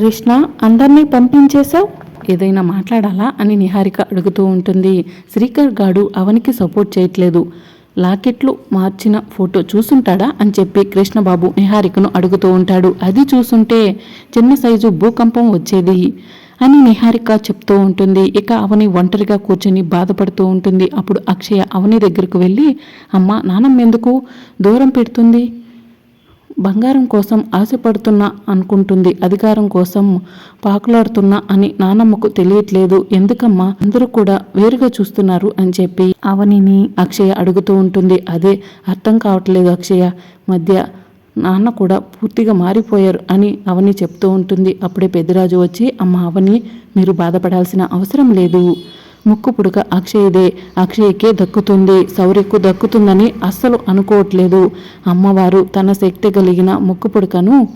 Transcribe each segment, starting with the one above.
కృష్ణ అందరినీ పంపించేశావు? ఏదైనా మాట్లాడాలా అని నిహారిక అడుగుతూ ఉంటుంది. శ్రీకర్ గాడు అవనికి సపోర్ట్ చేయట్లేదు. లాకెట్లు మార్చిన ఫోటో చూసుంటాడా అని చెప్పి కృష్ణబాబు నిహారికను అడుగుతూ ఉంటాడు. అది చూసుంటే చిన్న సైజు భూకంపం వచ్చేది అని నిహారిక చెప్తూ ఉంటుంది. ఇక అవని ఒంటరిగా కూర్చొని బాధపడుతూ ఉంటుంది. అప్పుడు అక్షయ అవని దగ్గరకు వెళ్ళి అమ్మ నానమ్మ ఎందుకు దూరం పెడుతుంది? బంగారం కోసం ఆశపడుతున్నా అనుకుంటుంది. అధికారం కోసం పాకులాడుతున్నా అని నానమ్మకు తెలియట్లేదు. ఎందుకమ్మా? అందరూ కూడా వేరుగా చూస్తున్నారు అని చెప్పి అవనిని అక్షయ అడుగుతూ ఉంటుంది. అదే అర్థం కావట్లేదు అక్షయ. మధ్య నాన్న కూడా పూర్తిగా మారిపోయారు అని అవని చెప్తూ ఉంటుంది. అప్పుడే పెద్దరాజు వచ్చి అమ్మ అవని మీరు బాధపడాల్సిన అవసరం లేదు. ముక్కు పుడక అక్షయదే అక్షయకే దక్కుతుంది శౌర్యకు దక్కుతుందని అస్సలు అనుకోవట్లేదు. అమ్మవారు తన శక్తి కలిగిన ముక్కు పుడకను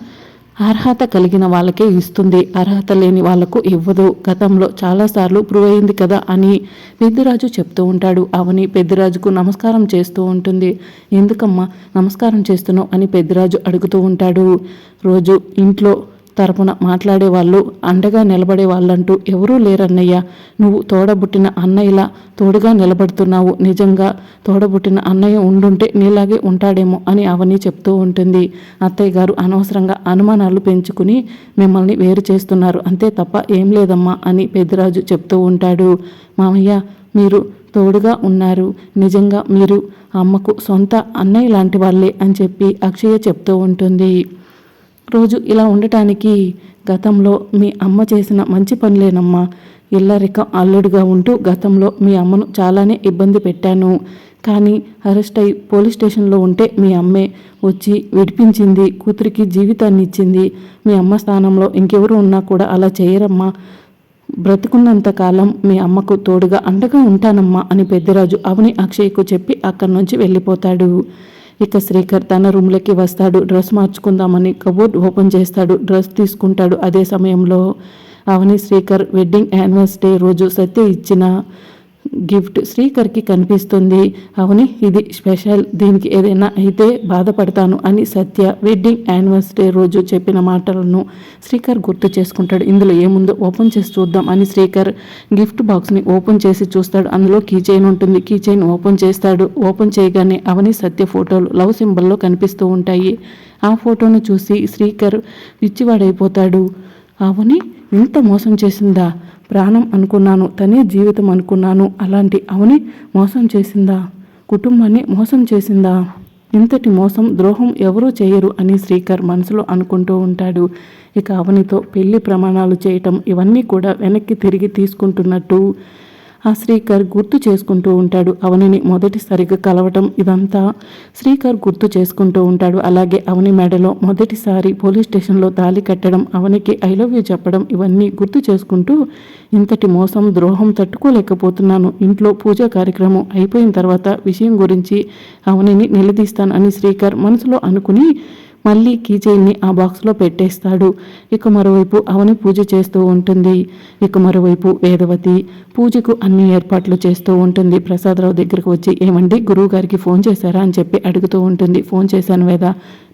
అర్హత కలిగిన వాళ్ళకే ఇస్తుంది. అర్హత లేని వాళ్ళకు ఇవ్వదు. గతంలో చాలాసార్లు ప్రూవ్ అయింది కదా అని పెద్దిరాజు చెప్తూ ఉంటాడు. అవని పెద్దిరాజుకు నమస్కారం చేస్తూ ఉంటుంది. ఎందుకమ్మా నమస్కారం చేస్తున్నావు అని పెద్దిరాజు అడుగుతూ ఉంటాడు. రోజు ఇంట్లో తరపున మాట్లాడే వాళ్ళు అండగా నిలబడే వాళ్ళంటూ ఎవరూ లేరన్నయ్య. నువ్వు తోడబుట్టిన అన్నయ్యలా తోడుగా నిలబడుతున్నావు. నిజంగా తోడబుట్టిన అన్నయ్య ఉండుంటే నీలాగే ఉంటాడేమో అని అవని చెప్తూ ఉంటుంది. అత్తయ్య గారు అనవసరంగా అనుమానాలు పెంచుకుని మిమ్మల్ని వేరు చేస్తున్నారు. అంతే తప్ప ఏం లేదమ్మా అని పెద్దిరాజు చెప్తూ ఉంటాడు. మామయ్య మీరు తోడుగా ఉన్నారు. నిజంగా మీరు అమ్మకు సొంత అన్నయ్య లాంటి వాళ్ళే అని చెప్పి అక్షయ చెప్తూ ఉంటుంది. రోజు ఇలా ఉండటానికి గతంలో మీ అమ్మ చేసిన మంచి పనులేనమ్మా. ఇల్లరికం అల్లుడుగా ఉంటూ గతంలో మీ అమ్మను చాలానే ఇబ్బంది పెట్టాను. కానీ అరెస్ట్ అయి పోలీస్ స్టేషన్లో ఉంటే మీ అమ్మే వచ్చి విడిపించింది కూతురికి జీవితాన్ని ఇచ్చింది. మీ అమ్మ స్థానంలో ఇంకెవరు ఉన్నా కూడా అలా చేయరమ్మా. బ్రతుకున్నంత కాలం మీ అమ్మకు తోడుగా అండగా ఉంటానమ్మా అని పెద్దరాజు అవని అక్షయ్కు చెప్పి అక్కడి నుంచి వెళ్ళిపోతాడు. ఇక శ్రీకర్ తన రూమ్లోకి వస్తాడు. డ్రెస్ మార్చుకుందామని కబోర్డ్ ఓపెన్ చేస్తాడు. డ్రెస్ తీసుకుంటాడు. అదే సమయంలో అవని శ్రీకర్ వెడ్డింగ్ యానివర్సరీ రోజు సత్య ఇచ్చిన గిఫ్ట్ శ్రీకర్కి కనిపిస్తుంది. అవుని ఇది స్పెషల్. దీనికి ఏదైనా అయితే బాధపడతాను అని సత్య వెడ్డింగ్ యానివర్సరీ రోజు చెప్పిన మాటలను శ్రీకర్ గుర్తు చేసుకుంటాడు. ఇందులో ఏముందో ఓపెన్ చేసి చూద్దాం అని శ్రీకర్ గిఫ్ట్ బాక్స్ని ఓపెన్ చేసి చూస్తాడు. అందులో కీ చైన్ ఉంటుంది. కీ చైన్ ఓపెన్ చేస్తాడు. ఓపెన్ చేయగానే అవని సత్య ఫోటోలు లవ్ సింబల్లో కనిపిస్తూ ఉంటాయి. ఆ ఫోటోను చూసి శ్రీకర్ పిచ్చివాడైపోతాడు. అవని ఇంత మోసం చేసిందా? ప్రాణం అనుకున్నాను తనే జీవితం అనుకున్నాను. అలాంటి అవని మోసం చేసిందా? కుటుంబాన్ని మోసం చేసిందా? ఇంతటి మోసం ద్రోహం ఎవరూ చేయరు అని శ్రీకర్ మనసులో అనుకుంటూ ఉంటాడు. ఇక అవనితో పెళ్ళి ప్రమాణాలు చేయటం ఇవన్నీ కూడా వెనక్కి తిరిగి తీసుకుంటున్నట్టు ఆ శ్రీకర్ గుర్తు చేసుకుంటూ ఉంటాడు. అవనిని మొదటిసారిగా కలవటం ఇదంతా శ్రీకర్ గుర్తు చేసుకుంటూ ఉంటాడు. అలాగే అవని మెడలో మొదటిసారి పోలీస్ స్టేషన్లో తాళి కట్టడం అవనికి ఐ లవ్ యూ చెప్పడం ఇవన్నీ గుర్తు చేసుకుంటూ ఇంతటి మోసం ద్రోహం తట్టుకోలేకపోతున్నాను. ఇంట్లో పూజా కార్యక్రమం అయిపోయిన తర్వాత విషయం గురించి అవనిని నిలదీస్తాను అని శ్రీకర్ మనసులో అనుకుని మళ్ళీ కీచైన్ని ఆ బాక్స్లో పెట్టేస్తాడు. ఇక మరోవైపు అవని పూజ చేస్తూ ఉంటుంది. ఇక మరోవైపు వేదవతి పూజకు అన్ని ఏర్పాట్లు చేస్తూ ఉంటుంది. ప్రసాదరావు దగ్గరకు వచ్చి ఏమండి గురువు గారికి ఫోన్ చేశారా? అని చెప్పి అడుగుతూ ఉంటుంది. ఫోన్ చేశాను వేద.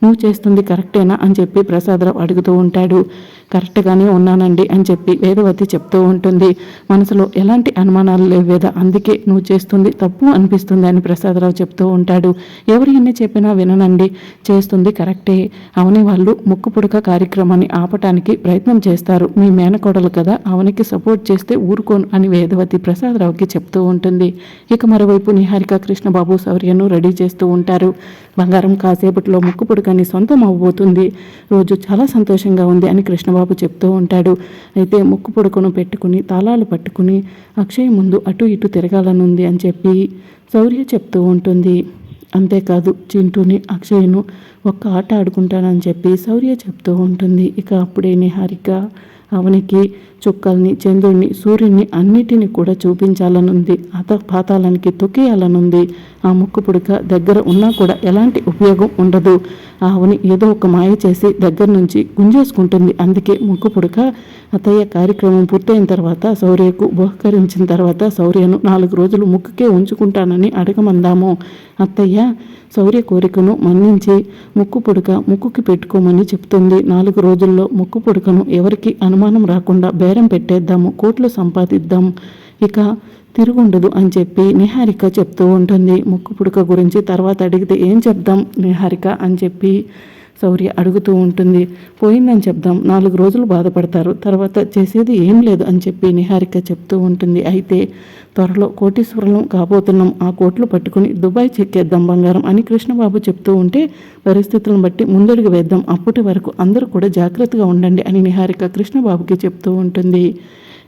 నువ్వు చేస్తుంది కరెక్టేనా? అని చెప్పి ప్రసాదరావు అడుగుతూ ఉంటాడు. కరెక్ట్గానే ఉన్నానండి అని చెప్పి వేదవతి చెప్తూ ఉంటుంది. మనసులో ఎలాంటి అనుమానాలు లేవు వేద. అందుకే నువ్వు చేస్తుంది తప్పు అనిపిస్తుంది అని ప్రసాదరావు చెప్తూ ఉంటాడు. ఎవరు ఎన్ని చెప్పినా విననండి. చేస్తుంది కరెక్టే. అవని వాళ్ళు ముక్కు పుడక కార్యక్రమాన్ని ఆపటానికి ప్రయత్నం చేస్తారు. మీ మేనకోడలు కదా అవనికి సపోర్ట్ చేస్తే ఊరుకోను అని వేదవతి ప్రసాదరావుకి చెప్తూ ఉంటుంది. ఇక మరోవైపు నిహారిక కృష్ణబాబు శౌర్యను రెడీ చేస్తూ ఉంటారు. బంగారం కాసేపట్లో ముక్కు పుడకని సొంతం అవ్వబోతుంది. రోజు చాలా సంతోషంగా ఉంది అని కృష్ణబాబు చెప్తూ ఉంటాడు. అయితే ముక్కు పుడకను పెట్టుకుని తాళాలు పట్టుకుని అక్షయ్ ముందు అటు ఇటు తిరగాలనుంది అని చెప్పి శౌర్య చెప్తూ ఉంటుంది. అంతేకాదు చింటూని అక్షయ్ను ఒక్క ఆట ఆడుకుంటానని చెప్పి శౌర్య చెప్తూ ఉంటుంది. ఇక అప్పుడే నిహారిక అవనికి చుక్కల్ని చంద్రుడిని సూర్యుని అన్నిటిని కూడా చూపించాలనుంది. అత పాతాళానికి తొక్కేయాలనుంది. ఆ ముక్కు పుడక దగ్గర ఉన్నా కూడా ఎలాంటి ఉపయోగం ఉండదు. ఆవుని ఏదో ఒక మాయ చేసి దగ్గర నుంచి గుంజేసుకుంటుంది. అందుకే ముక్కు పుడక అత్తయ్య కార్యక్రమం పూర్తయిన తర్వాత శౌర్యకు బహుకరించిన తర్వాత శౌర్యను నాలుగు రోజులు ముక్కుకే ఉంచుకుంటానని అడగమందాము. అత్తయ్య శౌర్య కోరికను మన్నించి ముక్కు పుడక ముక్కుకి పెట్టుకోమని చెప్తుంది. నాలుగు రోజుల్లో ముక్కు పుడకను ఎవరికి అనుమానం రాకుండా బేరం పెట్టేద్దాము. కోట్లు సంపాదిద్దాం. ఇక తిరుగుండదు అని చెప్పి నిహారిక చెప్తూ ఉంటుంది. ముక్కు పుడక గురించి తర్వాత అడిగితే ఏం చెప్దాం నిహారిక అని చెప్పి శౌర్య అడుగుతూ ఉంటుంది. పోయిందని చెప్దాం నాలుగు రోజులు బాధపడతారు తర్వాత చేసేది ఏం లేదు అని చెప్పి నిహారిక చెప్తూ ఉంటుంది. అయితే త్వరలో కోటీశ్వరులం కాబోతున్నాం ఆ కోట్లు పట్టుకుని దుబాయ్ చెక్కేద్దాం బంగారం అని కృష్ణబాబు చెప్తూ ఉంటే పరిస్థితులను బట్టి ముందడుగు వేద్దాం అప్పటి వరకు అందరూ కూడా జాగ్రత్తగా ఉండండి అని నిహారిక కృష్ణబాబుకి చెప్తూ ఉంటుంది.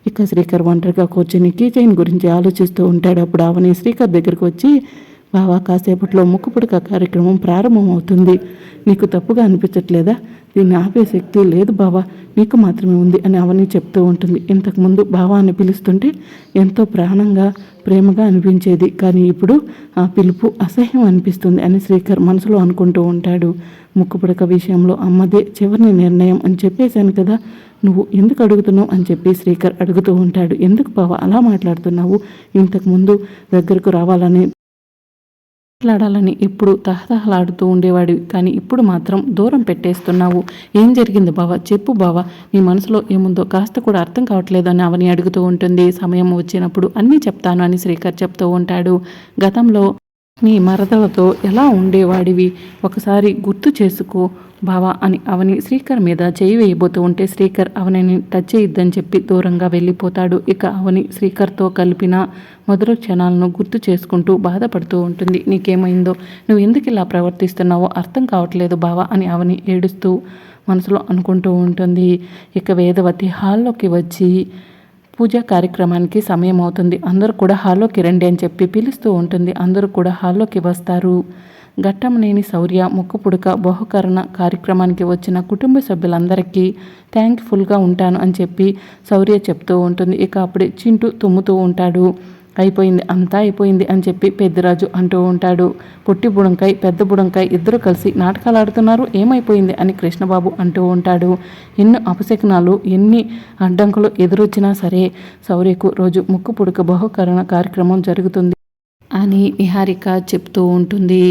ఇక శ్రీకర్ ఒంటరిగా కూర్చొని కీచైన్ గురించి ఆలోచిస్తూ ఉంటాడు. అప్పుడు అవని శ్రీకర్ దగ్గరికి వచ్చి బావా కాసేపట్లో ముక్కుపుడక కార్యక్రమం ప్రారంభమవుతుంది. నీకు తప్పుగా అనిపించట్లేదా? దీన్ని ఆపే శక్తి లేదు బావా. నీకు మాత్రమే ఉంది అని అవని చెప్తూ ఉంటుంది. ఇంతకుముందు బావా అని పిలుస్తుంటే ఎంతో ప్రాణంగా ప్రేమగా అనిపించేది. కానీ ఇప్పుడు ఆ పిలుపు అసహ్యం అనిపిస్తుంది అని శ్రీకర్ మనసులో అనుకుంటూ ఉంటాడు. ముక్కుపుడక విషయంలో అమ్మదే చివరి నిర్ణయం అని చెప్పేశాను కదా. నువ్వు ఎందుకు అడుగుతున్నావు అని చెప్పి శ్రీకర్ అడుగుతూ ఉంటాడు. ఎందుకు బావ అలా మాట్లాడుతున్నావు? ఇంతకుముందు దగ్గరకు రావాలని మాట్లాడాలని ఎప్పుడు తహతహలాడుతూ ఉండేవాడివి. కానీ ఇప్పుడు మాత్రం దూరం పెట్టేస్తున్నావు. ఏం జరిగింది బావ? చెప్పు బావ. నీ మనసులో ఏముందో కాస్త కూడా అర్థం కావట్లేదు అని అవని అడుగుతూ ఉంటుంది. సమయం వచ్చినప్పుడు అన్నీ చెప్తాను అని శ్రీకర్ చెప్తూ ఉంటాడు. గతంలో నీ మరదలతో ఎలా ఉండేవాడివి? ఒకసారి గుర్తు చేసుకో. బావా అని అవని శ్రీకర్ మీద చేయి వేయబోతూ ఉంటే శ్రీకర్ అవనిని టచ్ చేయొద్దని చెప్పి దూరంగా వెళ్ళిపోతాడు. ఇక అవని శ్రీకర్తో కలిపిన మొదటి క్షణాలను గుర్తు చేసుకుంటూ బాధపడుతూ ఉంటుంది. నీకేమైందో? నువ్వు ఎందుకు ఇలా ప్రవర్తిస్తున్నావో అర్థం కావట్లేదు బావా అని అవని ఏడుస్తూ మనసులో అనుకుంటూ ఉంటుంది. ఇక వేదవతి హాల్లోకి వచ్చి పూజా కార్యక్రమానికి సమయం అవుతుంది అందరూ కూడా హాల్లోకి రండి అని చెప్పి పిలుస్తూ ఉంటుంది. అందరూ కూడా హాల్లోకి వస్తారు. ఘట్టమనేని శౌర్య ముక్కు పుడక బహుకరణ కార్యక్రమానికి వచ్చిన కుటుంబ సభ్యులందరికీ థ్యాంక్ఫుల్గా ఉంటాను అని చెప్పి శౌర్య చెప్తూ ఉంటుంది. ఇక అప్పుడే చింటూ తుమ్ముతూ ఉంటాడు. అయిపోయింది అంతా అయిపోయింది అని చెప్పి పెద్దరాజు అంటూ ఉంటాడు. పొట్టి బుడంకాయ పెద్ద బుడంకాయ ఇద్దరు కలిసి నాటకాలు ఆడుతున్నారు. ఏమైపోయింది అని కృష్ణబాబు అంటూ ఉంటాడు. ఎన్ని అపశకునాలు ఎన్ని అడ్డంకులు ఎదురొచ్చినా సరే శౌర్యకు రోజు ముక్కు పుడక బహుకరణ కార్యక్రమం జరుగుతుంది. అని నిహారిక చెప్తూ ఉంటుంది.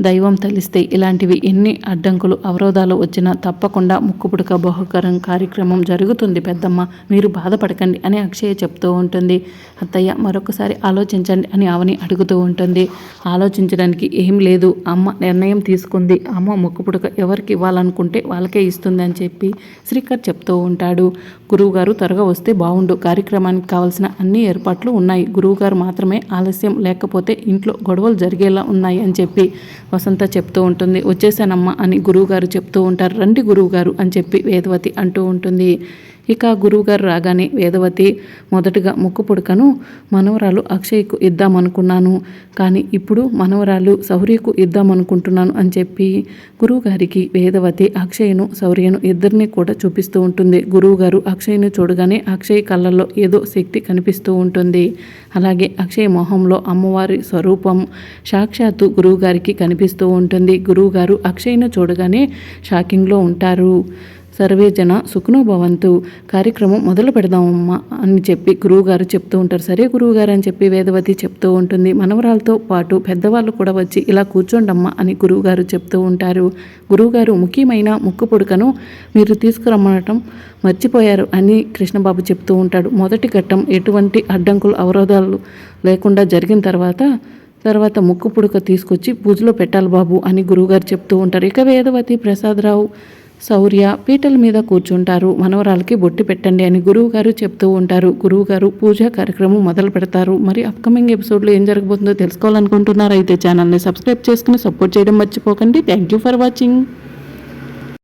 దైవం తలిస్తే ఇలాంటివి ఎన్ని అడ్డంకులు అవరోధాలు వచ్చినా తప్పకుండా ముక్కుపుడక బహుకరం కార్యక్రమం జరుగుతుంది పెద్దమ్మ. మీరు బాధపడకండి అని అక్షయ చెప్తూ ఉంటుంది. అత్తయ్య మరొకసారి ఆలోచించండి అని అవని అడుగుతూ ఉంటుంది. ఆలోచించడానికి ఏం లేదు. అమ్మ నిర్ణయం తీసుకుంది. అమ్మ ముక్కుపుడక ఎవరికి ఇవ్వాలనుకుంటే వాళ్ళకే ఇస్తుంది అని చెప్పి శ్రీకర్ చెప్తూ ఉంటాడు. గురువుగారు త్వరగా వస్తే బాగుండు కార్యక్రమానికి కావాల్సిన అన్ని ఏర్పాట్లు ఉన్నాయి. గురువుగారు మాత్రమే ఆలస్యం లేకపోతే ఇంట్లో గొడవలు జరిగేలా ఉన్నాయి అని చెప్పి వసంత చెప్తూ ఉంటుంది. వచ్చేసానమ్మా అని గురువుగారు చెప్తూ ఉంటారు. రండి గురువుగారు అని చెప్పి వేదవతి అంటూ ఉంటుంది. ఇక గురువుగారు రాగానే వేదవతి మొదటగా ముక్కు పుడకను మనవరాలు అక్షయ్కు ఇద్దామనుకున్నాను. కానీ ఇప్పుడు మనవరాలు శౌర్యకు ఇద్దామనుకుంటున్నాను అని చెప్పి గురువుగారికి వేదవతి అక్షయ్ను శౌర్యను ఇద్దరిని కూడా చూపిస్తూ ఉంటుంది. గురువుగారు అక్షయ్ను చూడగానే అక్షయ్ కళ్ళల్లో ఏదో శక్తి కనిపిస్తూ ఉంటుంది. అలాగే అక్షయ్ మొహంలో అమ్మవారి స్వరూపం సాక్షాత్తు గురువుగారికి కనిపిస్తూ ఉంటుంది. గురువుగారు అక్షయ్ను చూడగానే షాకింగ్లో ఉంటారు. సర్వే జన సుఖనో భవంతు. కార్యక్రమం మొదలు పెడదామమ్మా అని చెప్పి గురువుగారు చెప్తూ ఉంటారు. సరే గురువుగారు అని చెప్పి వేదవతి చెప్తూ ఉంటుంది. మనవరాలతో పాటు పెద్దవాళ్ళు కూడా వచ్చి ఇలా కూర్చోండమ్మా అని గురువుగారు చెప్తూ ఉంటారు. గురువుగారు ముఖ్యమైన ముక్కు పుడకను మీరు తీసుకురమ్మటం మర్చిపోయారు అని కృష్ణబాబు చెప్తూ ఉంటాడు. మొదటి ఘట్టం ఎటువంటి అడ్డంకులు అవరోధాలు లేకుండా జరిగిన తర్వాత తర్వాత ముక్కు పుడక తీసుకొచ్చి పూజలో పెట్టాలి బాబు అని గురువుగారు చెప్తూ ఉంటారు. ఇక వేదవతి ప్రసాదరావు శౌర్య పీటల మీద కూర్చుంటారు. మనవరాలకి బొట్టి పెట్టండి అని గురువుగారు చెప్తూ ఉంటారు. గురువుగారు పూజా కార్యక్రమం మొదలు పెడతారు. మరి అప్కమింగ్ ఎపిసోడ్లో ఏం జరగబోతుందో తెలుసుకోవాలనుకుంటున్నారు అయితే ఛానల్ని సబ్స్క్రైబ్ చేసుకుని సపోర్ట్ చేయడం మర్చిపోకండి. Thank you for watching